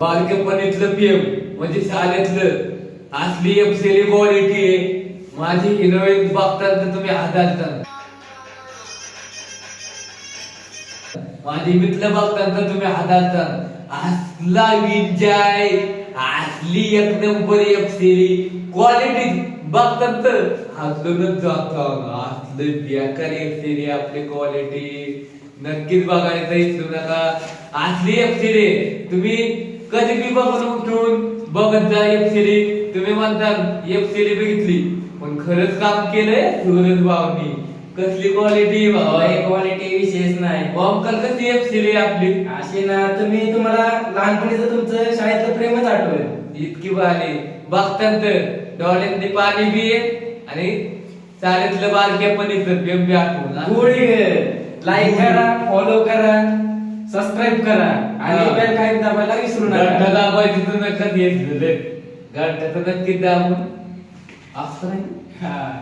बालकपणीतलं PM म्हणजे शाळेतलं. असली एफसीली क्वालिटी आहे. माझी हिरोईन बघतात तर तुम्ही हाताळता. माझी मित्र बघतात तर तुम्ही हाताळता. असला विजय असली एक नंबर एफसीली क्वालिटी बघतात तर. हसलूनच जातो. असलं बेकार एफसीली आपली क्वालिटी नक्कीच बघायचं इच्छू नका. असली एफसीली तुम्ही कधी बी बघून उठून बघत जा एफसीली तुम्ही म्हणता एफसीली बघितली. पण खरंच काम केलंय सूरज भावनी कसली क्वालिटी भावा क्वालिटी विशेष नाही. बॉम्बकर कशी एफसीली आपली? अशी ना तुम्ही तुम्हाला लहानपणीचं तुमचं शाळेतलं प्रेमच आठवेल. इतकी भारी. बघतात तर. डोळ्यांनी पाणी बी आणि चालेतलं बारक्या पण इथं प्रेम बी आठवून लाईक करा फॉलो करा. सबस्क्राईब करा आणि हा. बेल काय दाबायला विसरू घंटा नका दाबायची तर नका येत झालं. घंटा तर नक्की दाबून. असं नाही? हा.